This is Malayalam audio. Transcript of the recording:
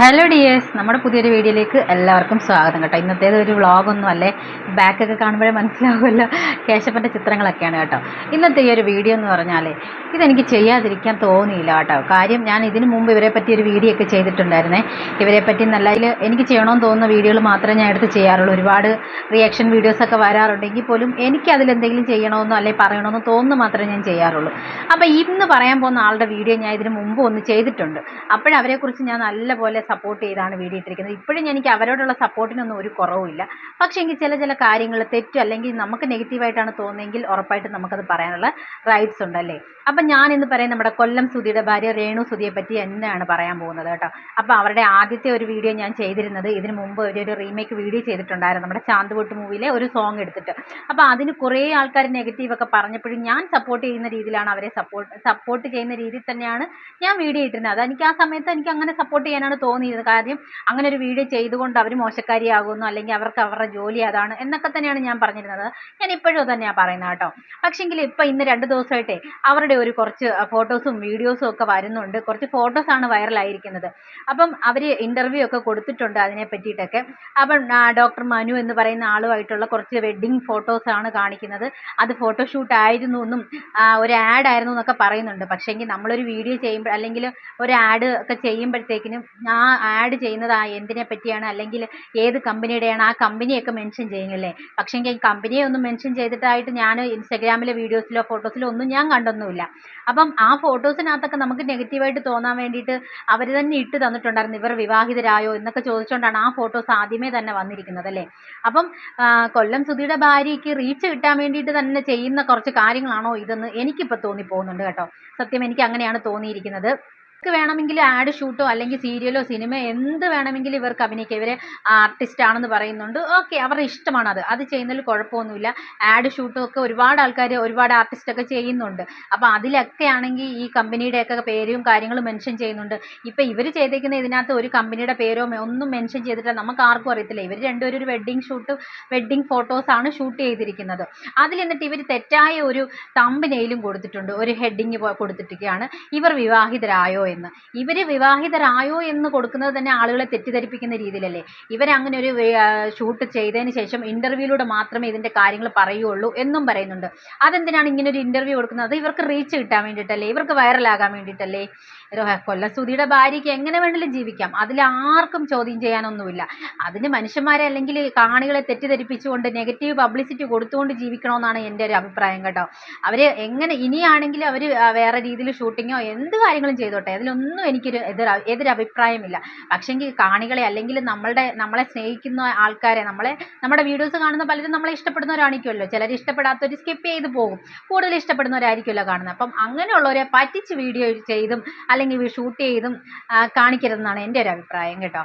ഹലോ ഡിയേഴ്സ് നമ്മുടെ പുതിയൊരു വീഡിയോയിലേക്ക് എല്ലാവർക്കും സ്വാഗതം കേട്ടോ. ഇന്നത്തേത് ഒരു വ്ളോഗൊന്നും അല്ലേ? ബാക്കൊക്കെ കാണുമ്പോഴേ മനസ്സിലാവുമല്ലോ. കേശപ്പന്റെ ചിത്രങ്ങളൊക്കെയാണ് കേട്ടോ. ഇന്നത്തെ ഈ ഒരു വീഡിയോ എന്ന് പറഞ്ഞാൽ ഇതെനിക്ക് ചെയ്യാതിരിക്കാൻ തോന്നിയില്ല കേട്ടോ. കാര്യം ഞാൻ ഇതിന് മുമ്പ് ഇവരെ പറ്റി ഒരു വീഡിയോ ഒക്കെ ചെയ്തിട്ടുണ്ടായിരുന്നേ. ഇവരെ പറ്റി നല്ല എനിക്ക് ചെയ്യണമെന്ന് തോന്നുന്ന വീഡിയോകൾ മാത്രമേ ഞാൻ എടുത്ത് ചെയ്യാറുള്ളൂ. ഒരുപാട് റിയാക്ഷൻ വീഡിയോസൊക്കെ വരാറുണ്ടെങ്കിൽ പോലും എനിക്ക് അതിലെന്തെങ്കിലും ചെയ്യണമെന്നോ അല്ലെങ്കിൽ പറയണമെന്നോ തോന്നുന്നു മാത്രമേ ഞാൻ ചെയ്യാറുള്ളൂ. അപ്പോൾ ഇന്ന് പറയാൻ പോകുന്ന ആളുടെ വീഡിയോ ഞാൻ ഇതിന് മുമ്പ് ഒന്ന് ചെയ്തിട്ടുണ്ട്. അപ്പോഴവരെക്കുറിച്ച് ഞാൻ നല്ലപോലെ സപ്പോർട്ട് ചെയ്താണ് വീഡിയോ ഇട്ടിരിക്കുന്നത് ഇപ്പോഴും എനിക്ക് അവരോടുള്ള സപ്പോർട്ടിനൊന്നും ഒരു കുറവുമില്ല. പക്ഷേ എങ്കിൽ ചില ചില കാര്യങ്ങൾ തെറ്റ് അല്ലെങ്കിൽ നമുക്ക് നെഗറ്റീവായിട്ടാണ് തോന്നുന്നതെങ്കിൽ ഉറപ്പായിട്ടും നമുക്കത് പറയാനുള്ള റൈറ്റ്സ് ഉണ്ടല്ലേ? അപ്പം ഞാൻ ഇന്ന് പറയാൻ നമ്മുടെ കൊല്ലം സുധിയുടെ ഭാര്യ രേണു സുധിയെ പറ്റി എന്നാണ് പറയാൻ പോകുന്നത് കേട്ടോ. അപ്പോൾ അവരുടെ ആദ്യത്തെ ഒരു വീഡിയോ ഞാൻ ചെയ്തിരുന്നത്. ഇതിന് മുമ്പ് ഒരു റീമേക്ക് വീഡിയോ ചെയ്തിട്ടുണ്ടായിരുന്നു. നമ്മുടെ ചാന്തുപൊട്ട് മൂവിയിലെ ഒരു സോങ് എടുത്തിട്ട്. അപ്പോൾ അതിന് കുറേ ആൾക്കാർ നെഗറ്റീവൊക്കെ പറഞ്ഞപ്പോഴും ഞാൻ സപ്പോർട്ട് ചെയ്യുന്ന രീതിയിലാണ് അവരെ സപ്പോർട്ട് സപ്പോർട്ട് ചെയ്യുന്ന രീതിയിൽ തന്നെയാണ് ഞാൻ വീഡിയോ ഇട്ടിരുന്നത്. അത് എനിക്ക് ആ സമയത്ത് എനിക്ക് അങ്ങനെ സപ്പോർട്ട് ചെയ്യാനാണ് തോന്നിയത് കാര്യം അങ്ങനെ ഒരു വീഡിയോ ചെയ്തുകൊണ്ട് അവർ മോശക്കാരിയാകുന്നു അല്ലെങ്കിൽ അവർക്ക് അവരുടെ ജോലി അതാണ് എന്നൊക്കെ തന്നെയാണ് ഞാൻ പറഞ്ഞിരുന്നത്. ഞാൻ ഇപ്പോഴും തന്നെയാണ് പറയുന്നത് കേട്ടോ. പക്ഷേങ്കിൽ ഇപ്പം ഇന്ന് രണ്ട് ദിവസമായിട്ടേ അവരുടെ ഒരു കുറച്ച് ഫോട്ടോസും വീഡിയോസും ഒക്കെ വരുന്നുണ്ട്. കുറച്ച് ഫോട്ടോസാണ് വൈറലായിരിക്കുന്നത്. അപ്പം അവർ ഇന്റർവ്യൂ ഒക്കെ കൊടുത്തിട്ടുണ്ട് അതിനെ പറ്റിയിട്ടൊക്കെ. അപ്പം ഡോക്ടർ മനു എന്ന് പറയുന്ന ആളുമായിട്ടുള്ള കുറച്ച് വെഡ്ഡിങ് ഫോട്ടോസാണ് കാണിക്കുന്നത്. അത് ഫോട്ടോഷൂട്ട് ആയിരുന്നു എന്നും ഒരു ആഡ് ആയിരുന്നു എന്നൊക്കെ പറയുന്നുണ്ട്. പക്ഷേങ്കിൽ നമ്മളൊരു വീഡിയോ ചെയ്യുമ്പോൾ അല്ലെങ്കിൽ ഒരു ആഡ് ഒക്കെ ചെയ്യുമ്പോഴത്തേക്കിനും ആ ആഡ് ചെയ്യുന്നത് ആ എന്തിനെ പറ്റിയാണ് അല്ലെങ്കിൽ ഏത് കമ്പനിയുടെയാണ് ആ കമ്പനിയൊക്കെ മെൻഷൻ ചെയ്യുമല്ലേ പക്ഷേങ്കിൽ കമ്പനിയെ ഒന്നും മെൻഷൻ ചെയ്തിട്ടായിട്ട് ഞാൻ ഇൻസ്റ്റാഗ്രാമിലെ വീഡിയോസിലോ ഫോട്ടോസിലോ ഒന്നും ഞാൻ കണ്ടൊന്നുമില്ല. അപ്പം ആ ഫോട്ടോസിനകത്തൊക്കെ നമുക്ക് നെഗറ്റീവായിട്ട് തോന്നാൻ വേണ്ടിയിട്ട് അവർ തന്നെ ഇട്ട് തന്നിട്ടുണ്ടായിരുന്നു. ഇവർ വിവാഹിതരായോ എന്നൊക്കെ ചോദിച്ചുകൊണ്ടാണ് ആ ഫോട്ടോസ് ആദ്യമേ തന്നെ വന്നിരിക്കുന്നത് അല്ലേ? അപ്പം കൊല്ലം സുധിയുടെ ഭാര്യയ്ക്ക് റീച്ച് കിട്ടാൻ വേണ്ടിയിട്ട് തന്നെ ചെയ്യുന്ന കുറച്ച് കാര്യങ്ങളാണോ ഇതെന്ന് എനിക്കിപ്പോൾ തോന്നിപ്പോകുന്നുണ്ട് കേട്ടോ. സത്യം എനിക്ക് അങ്ങനെയാണ് തോന്നിയിരിക്കുന്നത്. ഇവർക്ക് വേണമെങ്കിൽ ആഡ് ഷൂട്ടോ അല്ലെങ്കിൽ സീരിയലോ സിനിമ എന്ത് വേണമെങ്കിലും ഇവർക്ക് അഭിനയിക്കാം. ഇവരെ ആർട്ടിസ്റ്റ് ആണെന്ന് പറയുന്നുണ്ട്. ഓക്കെ അവരുടെ ഇഷ്ടമാണ് അത്. അത് ചെയ്യുന്നതിൽ കുഴപ്പമൊന്നുമില്ല. ആഡ് ഷൂട്ടോ ഒക്കെ ഒരുപാട് ആൾക്കാർ ഒരുപാട് ആർട്ടിസ്റ്റ് ഒക്കെ ചെയ്യുന്നുണ്ട്. അപ്പോൾ അതിലൊക്കെ ആണെങ്കിൽ ഈ കമ്പനിയുടെയൊക്കെ പേരും കാര്യങ്ങളും മെൻഷൻ ചെയ്യുന്നുണ്ട്. ഇപ്പോൾ ഇവർ ചെയ്തേക്കുന്ന ഇതിനകത്ത് ഒരു കമ്പനിയുടെ പേരോ ഒന്നും മെൻഷൻ ചെയ്തിട്ടില്ല. നമുക്ക് ആർക്കും അറിയത്തില്ല. ഇവർ രണ്ടുപേരും ഒരു വെഡ്ഡിങ് ഷൂട്ട് വെഡ്ഡിങ് ഫോട്ടോസാണ് ഷൂട്ട് ചെയ്തിരിക്കുന്നത്. അതിൽ എന്നിട്ട് ഇവർ തെറ്റായ ഒരു തമ്പനെയിലും കൊടുത്തിട്ടുണ്ട്. ഒരു ഹെഡിങ് കൊടുത്തിട്ടൊക്കെയാണ് ഇവർ വിവാഹിതരായോ എന്ന്. ഇവർ വിവാഹിതരായോ എന്ന് കൊടുക്കുന്നത് തന്നെ ആളുകളെ തെറ്റിദ്ധരിപ്പിക്കുന്ന രീതിയിലല്ലേ. ഇവരങ്ങനെ ഒരു ഷൂട്ട് ചെയ്തതിന് ശേഷം ഇന്റർവ്യൂയിലൂടെ മാത്രമേ ഇതിന്റെ കാര്യങ്ങൾ പറയുള്ളൂ എന്നും പറയുന്നുണ്ട്. അതെന്തിനാണ് ഇങ്ങനെ ഒരു ഇന്റർവ്യൂ കൊടുക്കുന്നത് ഇവർക്ക് റീച്ച് കിട്ടാൻ വേണ്ടിയിട്ടല്ലേ? ഇവർക്ക് വൈറലാകാൻ വേണ്ടിയിട്ടല്ലേ? കൊല്ലസ്തുതിയുടെ ഭാര്യയ്ക്ക് എങ്ങനെ വേണമെങ്കിലും ജീവിക്കാം. അതിൽ ആർക്കും ചോദ്യം ചെയ്യാനൊന്നുമില്ല. അതിന് മനുഷ്യന്മാരെ അല്ലെങ്കിൽ കാണികളെ തെറ്റിദ്ധരിപ്പിച്ചുകൊണ്ട് നെഗറ്റീവ് പബ്ലിസിറ്റി കൊടുത്തുകൊണ്ട് ജീവിക്കണമെന്നാണ് എന്റെ ഒരു അഭിപ്രായം കേട്ടോ. അവർ എങ്ങനെ ഇനിയാണെങ്കിലും അവർ വേറെ രീതിയിൽ ഷൂട്ടിങ്ങോ എന്ത് കാര്യങ്ങളും ചെയ്തോട്ടെ. അതിലൊന്നും എനിക്കൊരു എതിർ എതിരഭിപ്രായമില്ല. പക്ഷെങ്കിൽ കാണികളെ അല്ലെങ്കിൽ നമ്മളുടെ നമ്മളെ സ്നേഹിക്കുന്ന ആൾക്കാരെ നമ്മളെ നമ്മുടെ വീഡിയോസ് കാണുന്ന പലരും നമ്മളെ ഇഷ്ടപ്പെടുന്നവരാണിക്കുമല്ലോ ചിലർ ഇഷ്ടപ്പെടാത്തവർ സ്കിപ്പ് ചെയ്ത് പോകും. കൂടുതൽ ഇഷ്ടപ്പെടുന്നവരായിരിക്കുമല്ലോ കാണുന്നത് അപ്പം അങ്ങനെയുള്ളവരെ പറ്റിച്ച് വീഡിയോ ചെയ്തും അല്ലെങ്കിൽ ഷൂട്ട് ചെയ്തും കാണിക്കരുതെന്നാണ് എന്റെ ഒരു അഭിപ്രായം കേട്ടോ.